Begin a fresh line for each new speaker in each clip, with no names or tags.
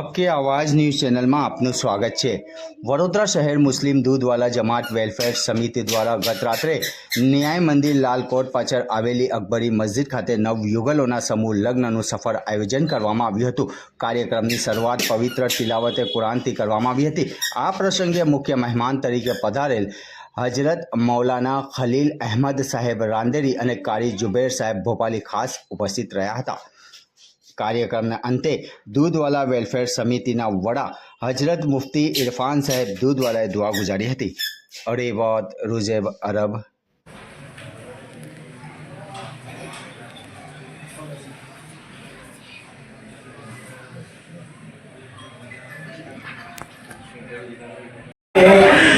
હક આવાજ ન્યૂઝ ચેનલમાં આપનું સ્વાગત છે વડોદરા શહેર મુસ્લિમ દૂધવાલા જમાત વેલફેર સમિતિ દ્વારા ગત રાત્રે ન્યાય મંદિર લાલકોટ પાછળ આવેલી અકબરી મસ્જિદ ખાતે નવયુગલોના સમૂહ લગ્નનું સફળ આયોજન કરવામાં આવ્યું હતું. કાર્યક્રમની શરૂઆત પવિત્ર તિલાવતે કુરાનથી કરવામાં આવી હતી. આ પ્રસંગે મુખ્ય મહેમાન તરીકે પધારેલ હજરત મૌલાના ખલીલ અહેમદ સાહેબ રાંદેરી અને કારી જુબેર સાહેબ ભોપાલી ખાસ ઉપસ્થિત રહ્યા હતા. કાર્યક્રમના અંતે દૂધવાલા વેલફેર સમિતિના વડા હજરત મુફતી ઇરફાન સાહેબ દૂધવાલાએ દુઆ ગુજારી હતી અરે વાત રૂઝેબ અરબ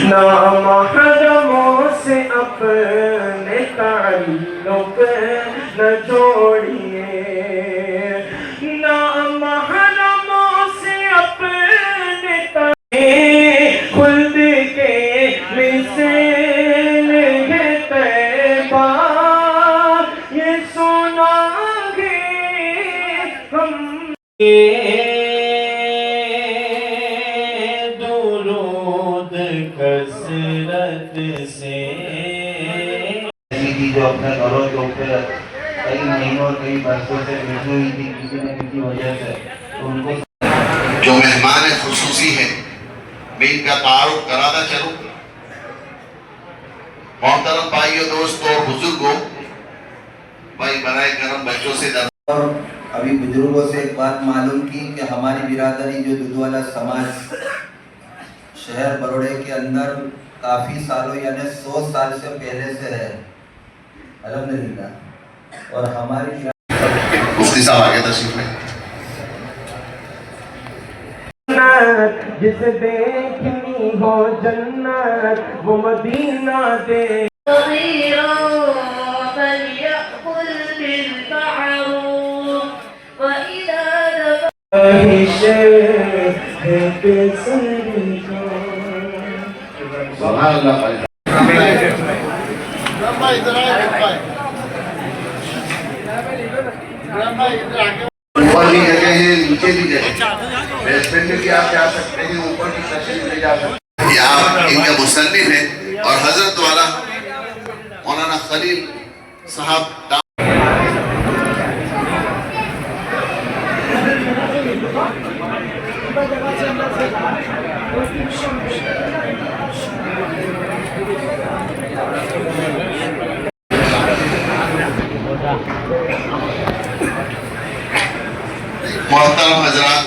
नामहरमों से अपने ताल्लुक
जो अपने घरों के ऊपर कई महीनों कई वर्षों से बैठी हुई थी किसी न किसी वजह से
मेहमान खसूसी है। मैं इनका तारुफ कराना चलूँ मोहतरम भाइयों, दोस्तों, बुज़ुर्गों, भाई बनाए करम बच्चों से
और अभी बुज़ुर्गों से एक बात मालूम की कि हमारी बिरादरी जो दुधवाला समाज शहर बड़ोड़े के अंदर काफ़ी सालों यानी सौ साल से पहले से है अलहमदिल्ला और हमारी
मुफ्ती साहब आगे तशरीफ़ में।
जिसे देखनी हो जन्नत वो मदीना दे।
ऊपर भी जगह है नीचे भी जगह बेसमेंट में भी आप जा सकते हैं ऊपर की तशरीफ़ ले जा सकते इनका मुसन्निफ है और हज़रत वाला मौलाना खलील साहब मोहतरम हजरात।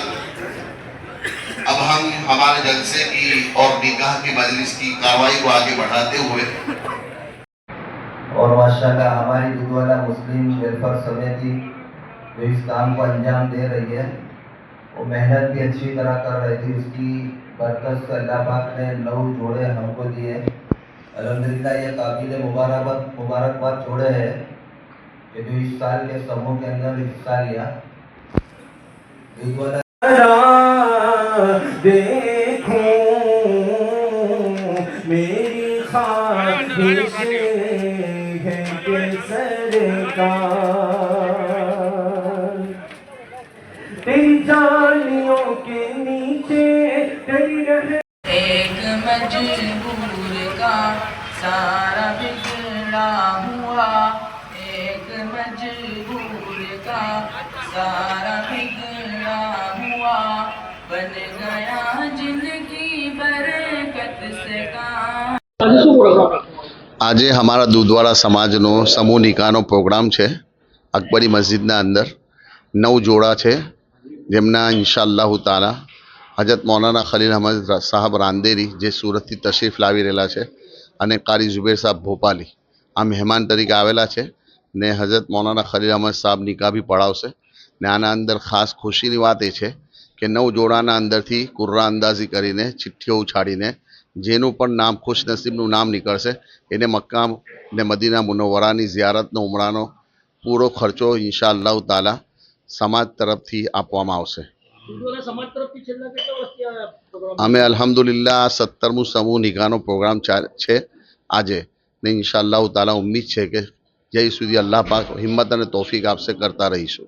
अब हम हमारे जलसे की और निकाह की मजलिस की कार्रवाई को आगे बढ़ाते हुए
और माशाल्लाह, हमारी दुधवाला मुस्लिम वेलफेयर समिति जो इस काम को अंजाम दे रही है, वो मेहनत भी अच्छी तरह कर रही थी। उसकी बरकत से अल्लाह पाक ने नौ जोड़े हमको दिए। अल्हम्दुलिल्लाह, ये काबिल मुबारकबाद मुबारकबाद जोड़े हैं कि जो इस साल के समूह के अंदर हिस्सा लिया।
देखूं मेरी ख्वाहिश है कि सरकार तेरी जालियों के नीचे तेरी रहे
एक मजबूर का सारा बिगड़ा हुआ एक मजबूर का सारा बिगड़ा हुआ
આજે અમારા દૂધવાળા સમાજનો સમૂહ નિકાનો પ્રોગ્રામ છે અકબરી મસ્જિદના અંદર. નવ જોડા છે જેમના ઇન્શાલ્લાહ તારા હજરત મૌલાના ખલીલ અહમદ સાહેબ રાંદેરી જે સુરતથી તશરીફ લાવી રહેલા છે અને કારી ઝુબેર સાહેબ ભોપાલી. આ મહેમાન તરીકે આવેલા છે ને હજરત મૌલાના ખલીલ અહમદ સાહેબ નિકાહ બી પડાવશે ને આના અંદર ખાસ ખુશીની વાત એ છે કે નવ જોડાના અંદરથી કુર્રા અંદાજી કરીને ચિઠ્ઠીઓ ઉછાળીને જેનું પણ નામ ખુશનસીબનું નામ નીકળશે એને મક્કા ને મદીના મુનવ્વરાની ઝિયારતનો ઉમરાનો પૂરો ખર્ચો ઇન્શા અલ્લાહ તાલા સમાજ તરફથી આપવામાં આવશે. અમે અલ્હમ્દુલિલ્લાહ સત્તરમું સમૂહ નિકાહનો પ્રોગ્રામ છે આજે. ને ઇન્શા અલ્લાહ તાલા ઉમ્મીદ છે કે જય સુધી અલ્લાહ પાક હિંમત અને તોફીક આપશે કરતા રહીશું.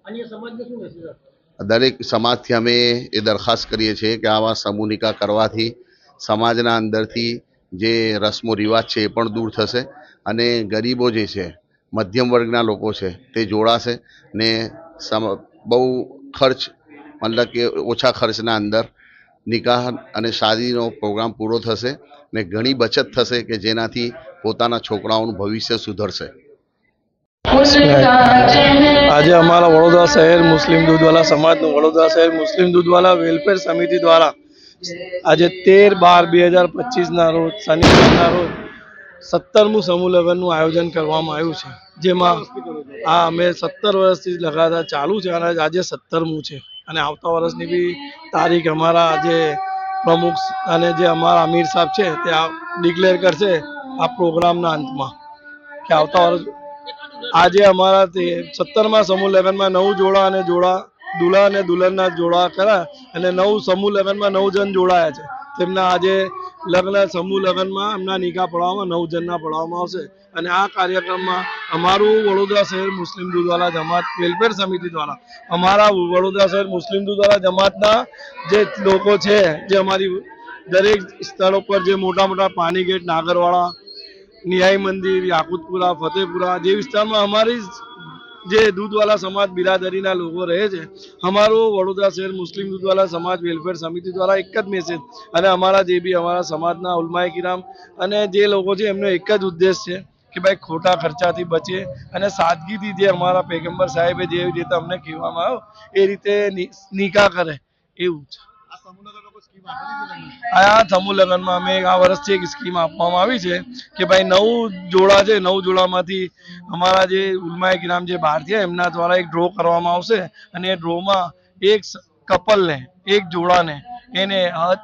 દરેક સમાજથી અમે એ દરખાસ્ત કરીએ છીએ કે આવા સમૂહ નિકાહ કરવાથી સમાજના અંદરથી જે રસમો રિવાજ છે એ પણ દૂર થશે અને ગરીબો જે છે, મધ્યમ વર્ગના લોકો છે, તે જોડાશે ને બહુ ખર્ચ, મતલબ કે ઓછા ખર્ચના અંદર નિકાહ અને શાદીનો પ્રોગ્રામ પૂરો થશે ને ઘણી બચત થશે કે જેનાથી પોતાના છોકરાઓનું ભવિષ્ય સુધરશે.
આજે અમારા વડોદરા શહેર મુસ્લિમ દૂધવાલા સમાજનું વડોદરા શહેર મુસ્લિમ દૂધવાલા વેલફેર સમિતિ દ્વારા આજે તેર બાર બે હજાર પચીસના રોજ શનિવારના રોજ સત્તરમું સમૂહ લગ્નનું આયોજન કરવામાં આવ્યું છે. જેમાં આ અમે સત્તર વર્ષથી લગાતાર ચાલુ છે અને આજે સત્તરમું છે. અને આવતા વર્ષની બી તારીખ અમારા જે પ્રમુખ અને જે અમારા અમીર સાહેબ છે તે ડિક્લેર કરશે આ પ્રોગ્રામના અંતમાં. કે આવતા વર્ષ આજે અમારાથી સત્તરમાં સમૂહ લગ્નમાં નવ જોડા અને જોડા દુલ્હા અને દુલ્હનના જોડા કરા અને નવ સમૂહ લગ્નમાં નવ જણ જોડાયા છે. તેમના આજે લગ્ન સમૂહ લગ્નમાં એમના નિકાહ પડાવવામાં નવ જણના પડાવવામાં આવશે. અને આ કાર્યક્રમમાં અમારું વડોદરા શહેર મુસ્લિમ દૂધવાલા જમાત વેલફેર સમિતિ દ્વારા, અમારા વડોદરા શહેર મુસ્લિમ દૂધવાલા જમાતના જે લોકો છે, જે અમારી દરેક સ્થળો પર જે મોટા મોટા પાણી ગેટ નાગરવાળા ન્યાય મંદિર, યાકુતપુરા, ફતેપુરા જે વિસ્તારમાં અમારી જે દૂધવાલા સમાજ બિરાદરીના લોકો રહે છે, અમારું વડોદરા શહેર મુસ્લિમ દૂધવાલા સમાજ વેલફેર સમિતિ દ્વારા એક જ મેસેજ અને અમારા જે બી અમારા સમાજના ઉલમાએ કિરામ અને જે લોકો છે, એમનો એક જ ઉદ્દેશ છે કે ભાઈ ખોટા ખર્ચાથી બચે અને સાદગીથી જે અમારા પેગમ્બર સાહેબે જેવી રીતે અમને કહેવામાં આવ્યો, એ રીતે નિકાહ કરે, એવું છે. આ સમૂહ લગ્નમાં અમે આ વર્ષથી એક સ્કીમ આપવામાં આવી છે કે ભાઈ નવ જોડા છે નવ જોડામાંથી અમારા જે ઉલમાય ગ્રામ જે ભારતીય એમના દ્વારા એક ડ્રો કરવામાં આવશે અને એ ડ્રોમાં એક કપલને એક જોડાને એને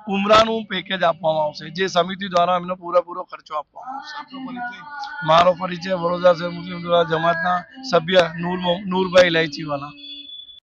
ઉમરાનું પેકેજ આપવામાં આવશે જે સમિતિ દ્વારા એમનો પૂરેપૂરો ખર્ચો આપવામાં આવશે. મારો પરિચય વડોદરા શહેર મુસ્લિમ દ્વારા જમાતના સભ્ય નૂર નૂરભાઈ ઇલાયચીવાલા